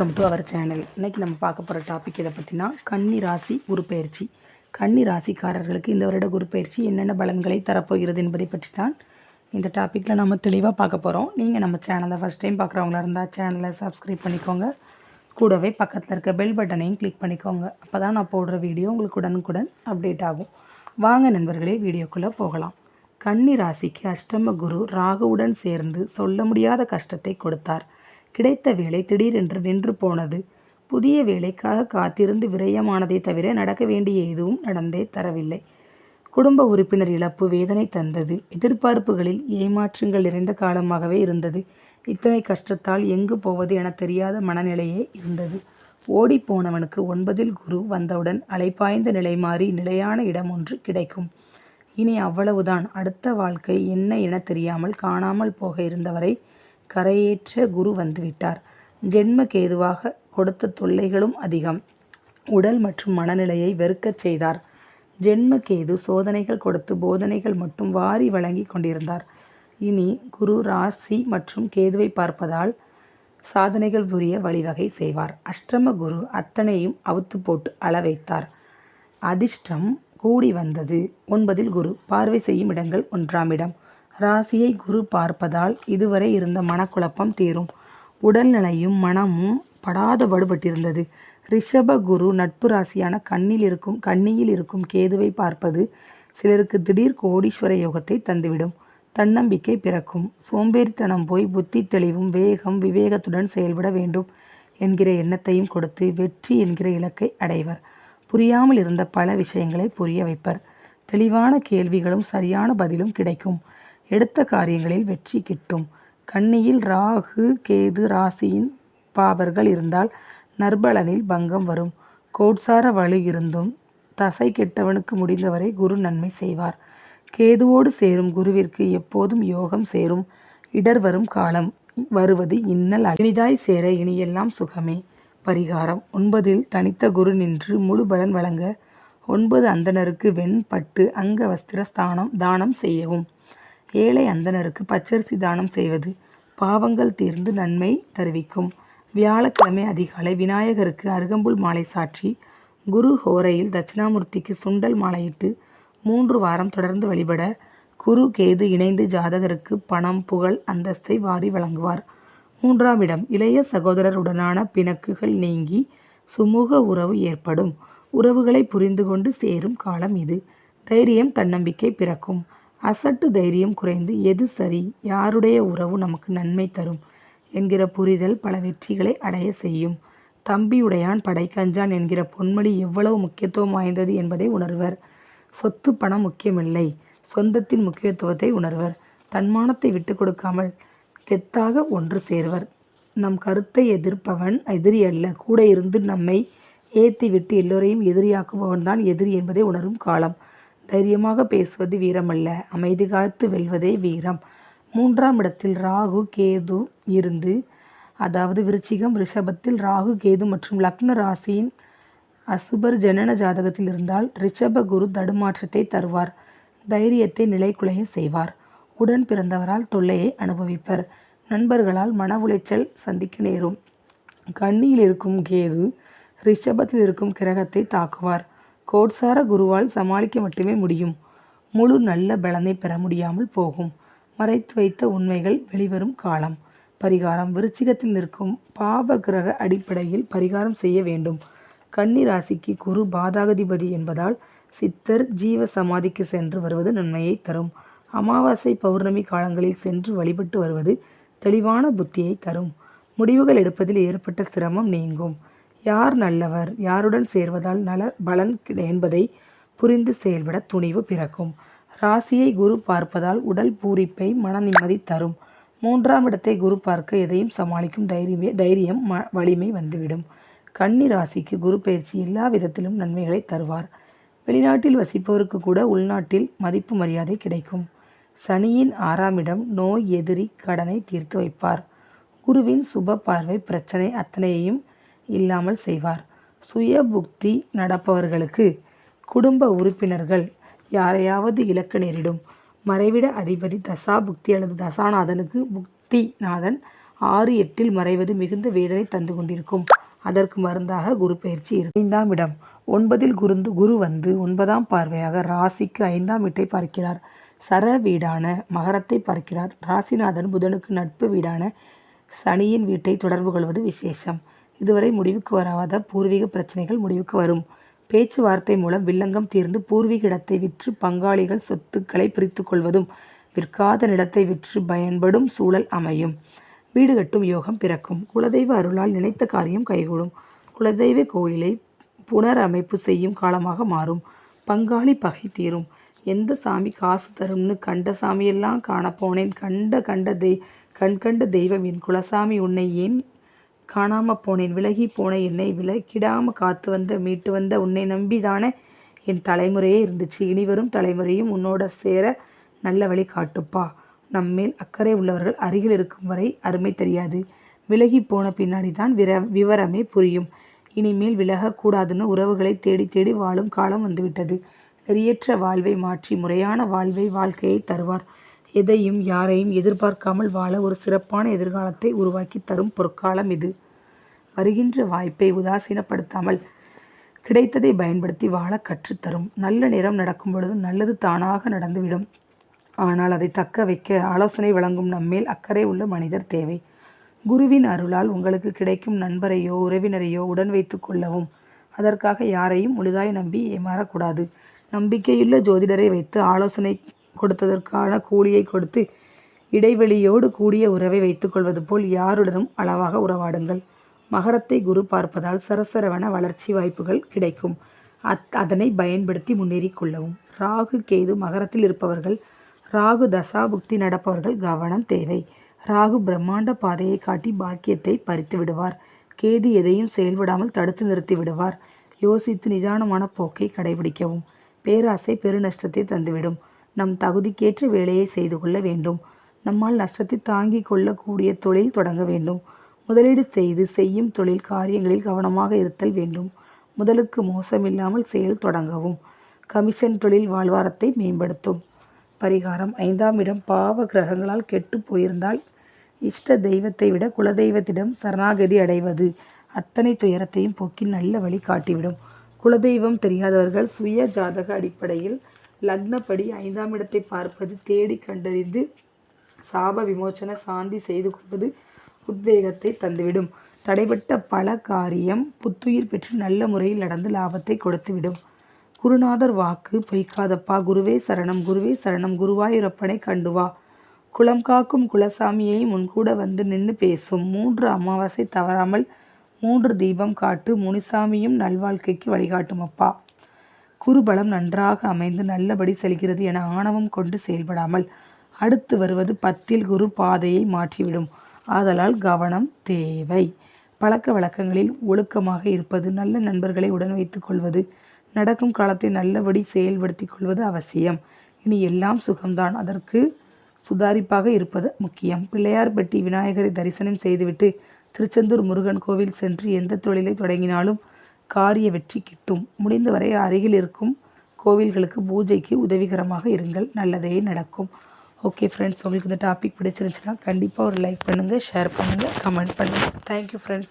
Welcome to our channel இன்னைக்கு நம்ம பார்க்க போகிற டாபிக் இதை பற்றினா கன்னி ராசி குருப்பெயர்ச்சி கன்னி ராசிக்காரர்களுக்கு இந்த வருட குருப்பெயர்ச்சி என்னென்ன பலன்களை தரப்போகிறது என்பதை பற்றி தான் இந்த டாப்பிக்கில் நம்ம தெளிவாக பார்க்க போகிறோம் நீங்கள் நம்ம சேனலை ஃபஸ்ட் டைம் பார்க்குறவங்களா இருந்தால் சேனலை சப்ஸ்கிரைப் பண்ணிக்கோங்க. கூடவே பக்கத்தில் இருக்க பெல் பட்டனையும் கிளிக் பண்ணிக்கோங்க. அப்போ தான் நான் போடுற வீடியோ உங்களுக்கு உடனுக்குடன் அப்டேட் ஆகும். வாங்க நண்பர்களே வீடியோக்குள்ளே போகலாம். கன்னி ராசிக்கு அஷ்டம குரு ராகுவுடன் சேர்ந்து சொல்ல முடியாத கஷ்டத்தை கொடுத்தார். கிடைத்த வேலை திடீரென்று நின்று போனது. புதிய வேலைக்காக காத்திருந்து விரயமானதை தவிர நடக்க வேண்டிய எதுவும் நடந்தே தரவில்லை. குடும்ப உறுப்பினர் இழப்பு வேதனை தந்தது. எதிர்பார்ப்புகளில் ஏமாற்றங்கள் நிறைந்த காலமாகவே இருந்தது. இத்தனை கஷ்டத்தால் எங்கு போவது என தெரியாத மனநிலையே இருந்தது. ஓடிப்போனவனுக்கு ஒன்பதில் குரு வந்தவுடன் அலைப்பாய்ந்த நிலை மாறி நிலையான இடம் ஒன்று கிடைக்கும். இனி அவ்வளவுதான். அடுத்த வாழ்க்கை என்ன என தெரியாமல் காணாமல் போக இருந்தவரை கரையேற்ற குரு வந்துவிட்டார். ஜென்ம கேதுவாக கொடுத்த தொல்லைகளும் அதிகம். உடல் மற்றும் மனநிலையை வெறுக்கச் செய்தார். ஜென்ம கேது சோதனைகள் கொடுத்து போதனைகள் மட்டும் வாரி வழங்கி கொண்டிருந்தார். இனி குரு ராசி மற்றும் கேதுவை பார்ப்பதால் சாதனைகள் புரிய வழிவகை செய்வார். அஷ்டம குரு அத்தனையும் அவுத்து போட்டு அள வைத்தார். அதிர்ஷ்டம் கூடி வந்தது. ஒன்பதில் குரு பார்வை செய்யும் இடங்கள் ஒன்றாம் இடம். ராசியை குரு பார்ப்பதால் இதுவரை இருந்த மனக்குழப்பம் தீரும். உடல்நிலையும் மனமும் படாத படுபட்டிருந்தது. ரிஷப குரு நட்பு ராசியான கண்ணில் இருக்கும் கண்ணியில் இருக்கும் கேதுவை பார்ப்பது சிலருக்கு திடீர் கோடீஸ்வர யோகத்தை தந்துவிடும். தன்னம்பிக்கை பிறக்கும். சோம்பேறித்தனம் போய் புத்தி தெளிவும் வேகம் விவேகத்துடன் செயல்பட வேண்டும் என்கிற எண்ணத்தையும் கொடுத்து வெற்றி என்கிற இலக்கை அடைவர். புரியாமல் இருந்த பல விஷயங்களை புரிய வைப்பர். தெளிவான கேள்விகளும் சரியான பதிலும் கிடைக்கும். எடுத்த காரியங்களில் வெற்றி கிட்டும். கன்னியில் ராகு கேது ராசியின் பாவர்கள் இருந்தால் நற்பலனில் பங்கம் வரும். கோட்சார வலு இருந்தும் தசை கெட்டவனுக்கு முடிந்தவரை குரு நன்மை செய்வார். கேதுவோடு சேரும் குருவிற்கு எப்போதும் யோகம் சேரும். இடர் வரும் காலம் வருவது இன்னல் இனிதாய் சேர இனியெல்லாம் சுகமே. பரிகாரம். ஒன்பதில் தனித்த குரு நின்று முழு பலன் வழங்க ஒன்பது அந்தணருக்கு வெண்பட்டு அங்க வஸ்திர ஸ்தானம் தானம் செய்யவும். ஏழை அந்தனருக்கு பச்சரிசி தானம் செய்வது பாவங்கள் தீர்ந்து நன்மை தருவிக்கும். வியாழக்கிழமை அதிகாலை விநாயகருக்கு அருகம்புல் மாலை சாற்றி குரு ஹோரையில் தட்சிணாமூர்த்திக்கு சுண்டல் மாலையிட்டு மூன்று வாரம் தொடர்ந்து வழிபட குரு கேது இணைந்து ஜாதகருக்கு பணம் புகழ் அந்தஸ்தை வாரி வழங்குவார். மூன்றாம் இடம் இளைய சகோதரருடனான பிணக்குகள் நீங்கி சுமூக உறவு ஏற்படும். உறவுகளை புரிந்து கொண்டு சேரும் காலம் இது. தைரியம் தன்னம்பிக்கை பிறக்கும். அசட்டு தைரியம் குறைந்து எது சரி யாருடைய உறவு நமக்கு நன்மை தரும் என்கிற புரிதல் பல வெற்றிகளை அடைய செய்யும். தம்பியுடையான் படைக்கஞ்சான் என்கிற பொன்மொழி எவ்வளவு முக்கியத்துவம் வாய்ந்தது என்பதை உணர்வர். சொத்து பணம் முக்கியமில்லை சொந்தத்தின் முக்கியத்துவத்தை உணர்வர். தன்மானத்தை விட்டு கொடுக்காமல் கெத்தாக ஒன்று சேர்வர். நம் கருத்தை எதிர்ப்பவன் எதிரி அல்ல கூட இருந்து நம்மை ஏத்தி விட்டு எல்லோரையும் எதிரியாக்குபவன் தான் எதிரி என்பதை உணரும் காலம். தைரியமாக பேசுவது வீரமல்ல. அமைதி காத்து வெல்வதே வீரம். மூன்றாம் இடத்தில் ராகு கேது இருந்து அதாவது விருச்சிகம் ரிஷபத்தில் ராகு கேது மற்றும் லக்ன ராசியின் அசுபர் ஜனன ஜாதகத்தில் இருந்தால் ரிஷப குரு தடுமாற்றத்தை தருவார். தைரியத்தை நிலைக்குலைய செய்வார். உடன் பிறந்தவரால் தொல்லையை அனுபவிப்பர். நண்பர்களால் மன உளைச்சல் சந்திக்க நேரும். கண்ணியில் இருக்கும் கேது ரிஷபத்தில் இருக்கும் கிரகத்தை தாக்குவார். கோட்சார குருவால் சமாளிக்க மட்டுமே முடியும். முழு நல்ல பலனை பெற முடியாமல் போகும். மறைத்து வைத்த உண்மைகள் வெளிவரும் காலம். பரிகாரம் விருச்சிகத்தில் நிற்கும் பாவ கிரக அடிப்படையில் பரிகாரம் செய்ய வேண்டும். கன்னி ராசிக்கு குரு பாதாகதிபதி என்பதால் சித்தர் ஜீவ சமாதிக்கு சென்று வருவது நன்மையை தரும். அமாவாசை பௌர்ணமி காலங்களில் சென்று வழிபட்டு வருவது தெளிவான புத்தியை தரும். முடிவுகள் எடுப்பதில் ஏற்பட்ட சிரமம் நீங்கும். யார் நல்லவர்? யாருடன் சேர்வதால் நல பலன் என்பதை புரிந்து செயல்பட துணிவு பிறக்கும். ராசியை குரு பார்ப்பதால் உடல் பூரிப்பை மன நிம்மதி தரும். மூன்றாம் இடத்தை குரு பார்க்க எதையும் சமாளிக்கும் தைரியமே தைரியம் ம வலிமை வந்துவிடும். கன்னி ராசிக்கு குரு பயிற்சி எல்லா விதத்திலும் நன்மைகளை தருவார். வெளிநாட்டில் வசிப்பவருக்கு கூட உள்நாட்டில் மதிப்பு மரியாதை கிடைக்கும். சனியின் ஆறாம் இடம் நோய் எதிரி கடனை தீர்த்து வைப்பார். குருவின் சுப பார்வை பிரச்சனை அத்தனையையும் இல்லாமல் செய்வார். சுய புக்தி நடப்பவர்களுக்கு குடும்ப உறுப்பினர்கள் யாரையாவது இலக்கு நேரிடும். மறைவிட அதிபதி தசா புக்தி அல்லது தசாநாதனுக்கு புக்திநாதன் ஆறு எட்டில் மறைவது மிகுந்த வேதனை தந்து கொண்டிருக்கும். அதற்கு மருந்தாக குரு பயிற்சி இருக்கும். ஐந்தாம் இடம். ஒன்பதில் குருந்து குரு வந்து ஒன்பதாம் பார்வையாக ராசிக்கு ஐந்தாம் வீட்டை பார்க்கிறார். சர வீடான மகரத்தை பார்க்கிறார். ராசிநாதன் புதனுக்கு நட்பு வீடான சனியின் வீட்டை தொடர்பு கொள்வது விசேஷம். இதுவரை முடிவுக்கு வராத பூர்வீக பிரச்சனைகள் முடிவுக்கு வரும். பேச்சுவார்த்தை மூலம் வில்லங்கம் தீர்ந்து பூர்வீக இடத்தை விற்று பங்காளிகள் சொத்துக்களை பிரித்து கொள்வதும் விற்காத நிலத்தை விற்று பயன்படும் சூழல் அமையும். வீடு கட்டும் யோகம் பிறக்கும். குலதெய்வ அருளால் நினைத்த காரியம் கைகூடும். குலதெய்வ கோயிலை புனரமைப்பு செய்யும் காலமாக மாறும். பங்காளி பகை தீரும். எந்த சாமி காசு தரும்னு கண்ட சாமியெல்லாம் காணப்போனேன். கண்ட கண்ட தெய் கண்கண்ட தெய்வம் என் குலசாமி உன்னை ஏன் காணாம போனேன். விலகி போன என்னை விலக்கிடாம காத்து வந்த மீட்டு வந்த உன்னை நம்பிதானே என் தலைமுறையே இருந்துச்சு. இனிவரும் தலைமுறையும் உன்னோட சேர நல்ல வழி காட்டுப்பா. நம்மேல் அக்கறை உள்ளவர்கள் அருகில் இருக்கும் வரை அருமை தெரியாது. விலகி போன பின்னாடி தான் விர விவரமே புரியும். இனிமேல் விலகக்கூடாதுன்னு உறவுகளை தேடி தேடி வாழும் காலம் வந்துவிட்டது. நெறியற்ற வாழ்வை மாற்றி முறையான வாழ்வை வாழ்க்கையை தருவார். எதையும் யாரையும் எதிர்பார்க்காமல் வாழ ஒரு சிறப்பான எதிர்காலத்தை உருவாக்கி தரும் பொற்காலம் இது. வருகின்ற வாய்ப்பை உதாசீனப்படுத்தாமல் கிடைத்ததை பயன்படுத்தி வாழ கற்றுத்தரும் நல்ல நேரம் நடக்கும் பொழுது நல்லது தானாக நடந்துவிடும். ஆனால் அதை தக்க வைக்க ஆலோசனை வழங்கும் நம்மேல் அக்கறை உள்ள மனிதர் தேவை. குருவின் அருளால் உங்களுக்கு கிடைக்கும் நண்பரையோ உறவினரையோ உடன் வைத்து கொள்ளவும் அதற்காக யாரையும் முழுதாய் நம்பி ஏமாறக்கூடாது நம்பிக்கையுள்ள ஜோதிடரை வைத்து ஆலோசனை கொடுத்ததற்கான கூலியை கொடுத்து இடைவெளியோடு கூடிய உறவை வைத்துக்கொள்வது போல் யாருடனும் அளவாக உறவாடுங்கள். மகரத்தை குரு பார்ப்பதால் சரசரவன வளர்ச்சி வாய்ப்புகள் கிடைக்கும். அத் அதனை பயன்படுத்தி முன்னேறி கொள்ளவும். ராகு கேது மகரத்தில் இருப்பவர்கள் ராகு தசாபுக்தி நடப்பவர்கள் கவனம் தேவை. ராகு பிரம்மாண்ட பாதையை காட்டி பாக்கியத்தை பறித்து விடுவார். கேது எதையும் செயல்படாமல் தடுத்து நிறுத்தி விடுவார். யோசித்து நிதானமான போக்கை கடைபிடிக்கவும். பேராசை பெருநஷ்டத்தை தந்துவிடும். நம் தகுதிக்கேற்ற வேலையை செய்து கொள்ள வேண்டும். நம்மால் நஷ்டத்தை தாங்கிக் கொள்ளக்கூடிய தொழில் தொடங்க வேண்டும். முதலீடு செய்து செய்யும் தொழில் காரியங்களில் கவனமாக இருத்தல் வேண்டும். முதலுக்கு மோசமில்லாமல் செயல் தொடங்கவும். கமிஷன் தொழில் வாழ்வாரத்தை மேம்படுத்தும். பரிகாரம் ஐந்தாம் இடம். பாவ கிரகங்களால் கெட்டு போயிருந்தால் இஷ்ட தெய்வத்தை விட குலதெய்வத்திடம் சரணாகதி அடைவது அத்தனை துயரத்தையும் போக்கி நல்ல வழி காட்டிவிடும். குலதெய்வம் தெரியாதவர்கள் சுய ஜாதக அடிப்படையில் லக்னப்படி ஐந்தாம் இடத்தை பார்ப்பது தேடி கண்டறிந்து சாப விமோச்சன சாந்தி செய்து கொள்வது உத்வேகத்தை தந்துவிடும். தடைபட்ட பல காரியம் புத்துயிர் பெற்று நல்ல முறையில் நடந்து லாபத்தை கொடுத்துவிடும். குருநாதர் வாக்கு பொய்க்காதப்பா. குருவே சரணம் குருவே சரணம். குருவாயூரப்பனை கண்டு வா குலம் காக்கும் குலசாமியை முன்கூட வந்து நின்று பேசும். மூன்று அமாவாசை தவறாமல் மூன்று தீபம் காட்டு முனிசாமியும் நல்வாழ்க்கைக்கு வழிகாட்டும் அப்பா குருபலம் நன்றாக அமைந்து நல்லபடி செல்கிறது என ஆணவம் கொண்டு செயல்படாமல் அடுத்து வருவது பத்தில் குரு பாதையை மாற்றிவிடும். ஆதலால் கவனம் தேவை. பழக்க வழக்கங்களில் ஒழுக்கமாக இருப்பது நல்ல நண்பர்களை உடன் வைத்துக் கொள்வது நடக்கும் காலத்தை நல்லபடி செயல்படுத்தி கொள்வது அவசியம். இனி எல்லாம் சுகம்தான். அதற்கு சுதாரிப்பாக இருப்பது முக்கியம். பிள்ளையார்பட்டி விநாயகரை தரிசனம் செய்துவிட்டு திருச்செந்தூர் முருகன் கோவில் சென்று எந்த தொழிலை தொடங்கினாலும் காரிய வெற்றி கிட்டும். முடிந்தவரை அருகில் இருக்கும் கோவில்களுக்கு பூஜைக்கு உதவிகரமாக இருங்கள். நல்லதே நடக்கும். ஓகே ஃப்ரெண்ட்ஸ் உங்களுக்கு இந்த டாபிக் பிடிச்சிருந்துச்சுன்னா கண்டிப்பாக ஒரு லைக் பண்ணுங்கள் ஷேர் பண்ணுங்கள் கமெண்ட் பண்ணுங்கள் தேங்க்யூ ஃப்ரெண்ட்ஸ்